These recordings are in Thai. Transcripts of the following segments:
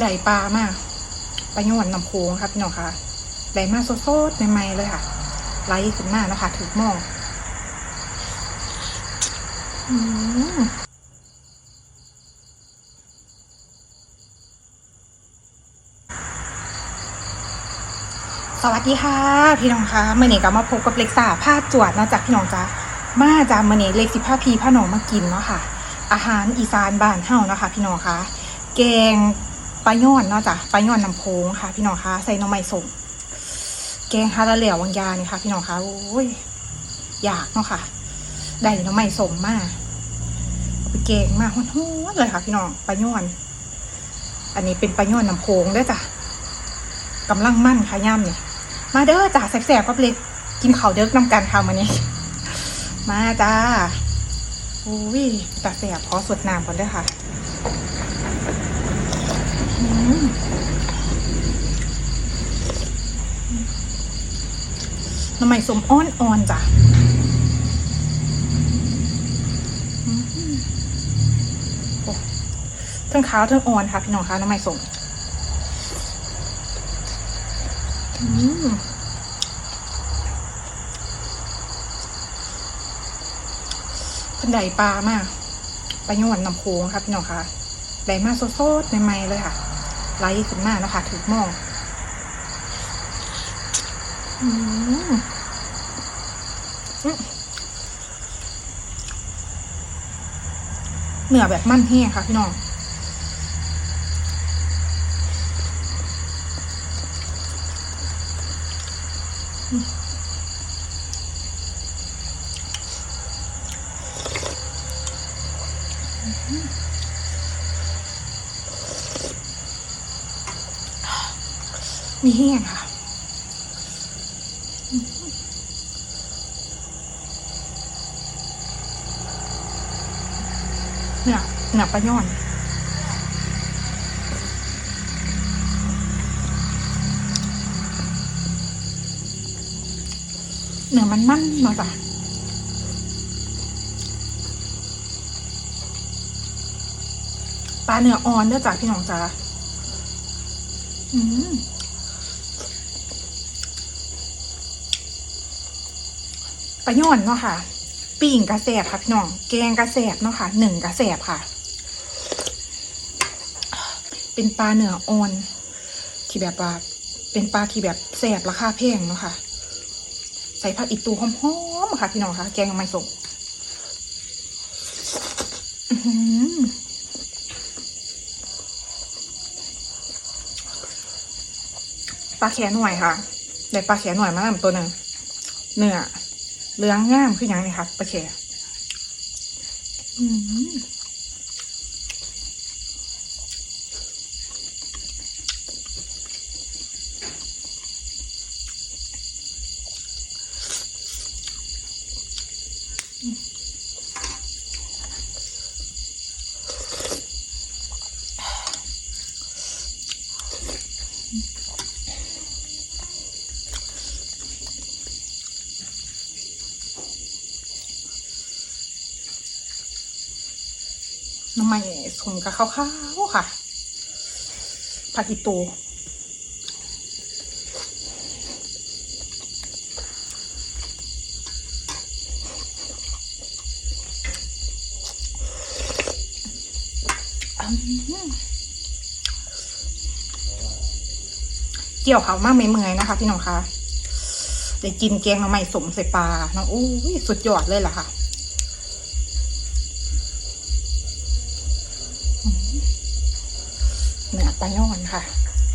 ได้ปลามากปลาหยวนน้ำโพงครับพี่น้องค่ะได้มาสดๆใหม่ๆเลยค่ะไล่ขึ้นมานะคะถูกหมองอืมสวัสดีค่ะ พี่น้องคะเมื่อนี้ก็มาพบกับเล็กสาผ้าจวดนะจากพี่น้องจ้ามาจากเมื่อนี้เล็กสิผ้าพีผ้าหนองมากินเนาะค่ะ อาหารอีสานบ้านเฮานะคะ พี่น้องคะแกง ปลาย่อนเนาะจ้ะปลาย่อนน้ำโพงค่ะ พี่น้องคะใส่น้ำไม้ส้มแกงฮาราเหลววังยานี่ค่ะ พี่น้องคะโอ้ยอยากเนาะค่ะ ได้น้ำไม้ส้มมาเอาไปแกงมากห้วนๆเลยค่ะ พี่น้องปลาย่อน อันนี้เป็นปลาย่อนน้ำโพงด้อจ้ะกำลังมั่นค่ะย่ำเนี่ยมาเด้อจ้ะแสบๆกับเล็กกินข้าวเด้อน้ำกันค่ะวันนี้มาจ้าอุ้ยตาแสบขอสวดน้ำก่อนด้วยค่ะ น้ำใหม่สมอ้อนอ่อนจ้ะทั้งขาวทั้งอ่อนค่ะ พี่น้องคะน้ำใหม่สมอืมเพิ่นไดปลามากปลาหยวนน้ำโพงครับพี่น้องคะไดมาสดๆใหม่ๆเลยค่ะ ไล่ขึ้นมาแล้วค่ะถูกหมองอืมอืม เนื้อแบบมั่นแห้งค่ะ พี่น้องมีแห้งค่ะอืม เนื้อเนื้อปลาย่อนเนื้อมันมันเนาจ้ะปลาเนื้ออ่อนเด้อจ้ะพี่น้องจ้าอืมปลาย่อนเนาะค่ะ ปิ่งกระแสบค่ะพี่น้อง แกงกระแสบเนาะค่ะหนึ่งกระแสบค่ะ เป็นปลาเนื้ออ่อน ที่แบบว่าเป็นปลาที่แบบแสบราคาแพงเนาะค่ะ ใส่ผักอีตูหอมๆค่ะ พี่น้องค่ะแกงไม่ส่งอื้อหือปลาแขนหน่วยค่ะได้ปลาแขนหน่วยมาแล้วตัวหนึ่งเนื้อเลืองง่ามคืออย่างนี้ค่ะปลาแขอืม น้ำมันสมกับข้าวๆค่ะผักอีตูอืมเกี่ยวเขามากไม่เมื่อยนะคะ พี่น้องคะได้กินแกงหน้ำมันสมใส่ปลานาะโอ้ยสุดยอดเลยล่ะค่ะ เนื้อปลาย่อนค่ะ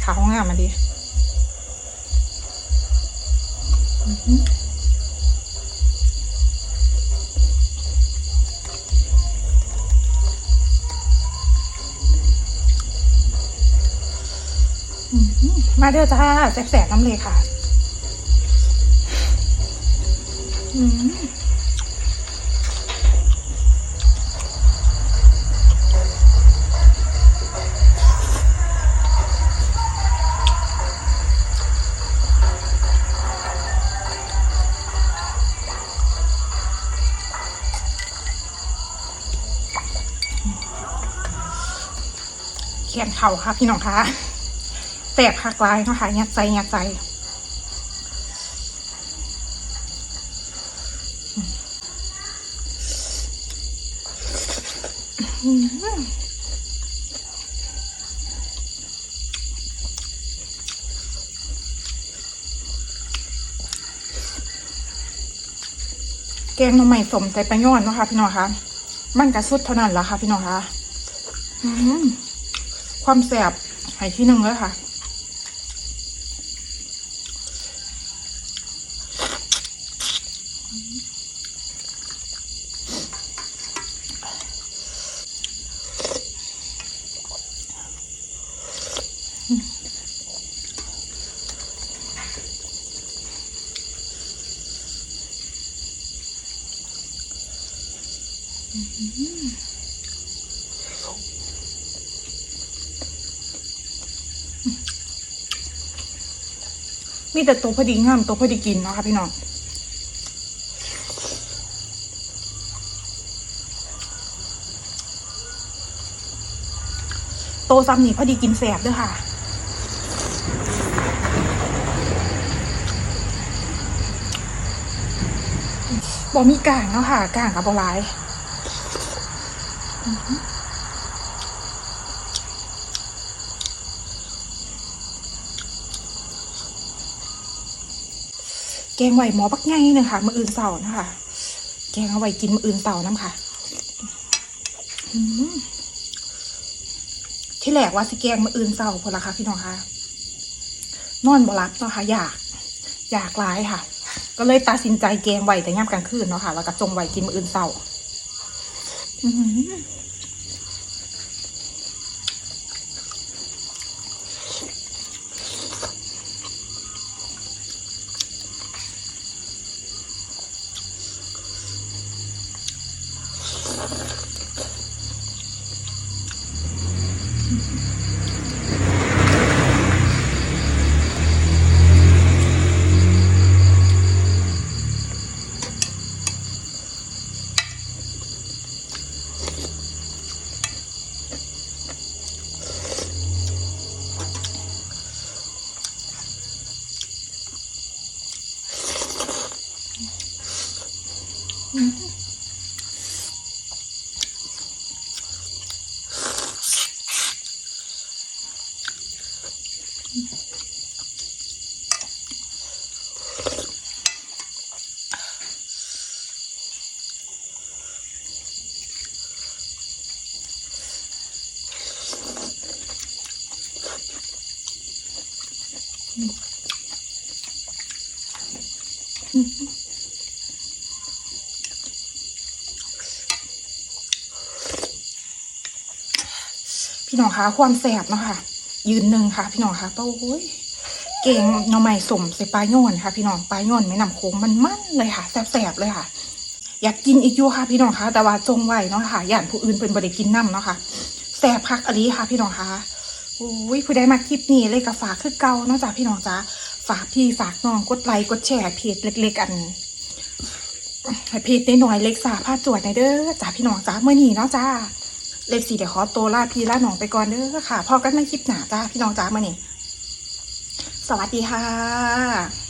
ขาวงามมาดิอือหือมาเด้อจ้าแสบๆน้ำเลยค่ะ อืม แขนเข่าค่ะ พี่น้องคะแสบคักลายเนาะค่ะยัดใจยัดใจแกงน่อไม้สมใจปลาย่อนเนาะค่ะพี่น้องคะมันกระสุดเท่านั้นแหละค่ะพี่น้องคะอืม ความแสบให้ที่หนึ่งเลยค่ะ มีแต่ตัวพอดีงามตัวพอดีกินเนาะค่ะพี่น้องโตซ้ำนี่พอดีกินแสบด้วยค่ะบอมีกลางเนาะค่ะกลางกับบอลายแกงไหวหมอปักไงนึงค่ะมืออื่นเสาร์นะคะแกงเอาไว้กินมืออื่นเสาร์น้ำค่ะที่แหลกว่าสิแกงมืออื่นเสาร์พอละค่ะพี่น้องค่ะนอนบรับเนาะค่ะอยาก อยากร้ายค่ะ ก็เลยตัดสินใจแกงไว้แต่ย่ำกลางคืนเนาะค่ะแล้วก็จงไว้กินมืออื่นเสาร์ พี่น้องคะความแสบเนาะค่ะ ยืนหนึ่งค่ะ พี่น้องคะโอ้ยเก่งหน่อไม้สมใส่ปลาโยนค่ะ พี่น้องปลาโยนไม่นำโค้งมันมันเลยค่ะแสบๆเลยค่ะ อยากกินอีกอยู่ค่ะ พี่น้องคะแต่ว่าจงไว้เนาะค่ะย่านผู้อื่นเป็นบริกินน้ำเนาะค่ะแสบคักอันนี้ค่ะ พี่น้องคะ อ้ยผู้ใดมาคลิปนี้เลยกับฝากคือเก่าเนาะจ้ะพี่น้องจ้าฝากพี่ฝากน้องกดไลค์กดแชร์เพจเล็ก ๆ อันให้เพจน้อยๆเล็กสาผ้าจวดในเด้อจ้าพี่น้องจ้าเมื่อนี้เนาะจ้าเล็กสี่เดี๋ยวขอตัวลาพี่ลาหนองไปก่อนเด้อค่ะพอกันในคลิปหน้าจ้าพี่น้องจ้าเมื่อนี้สวัสดีค่ะ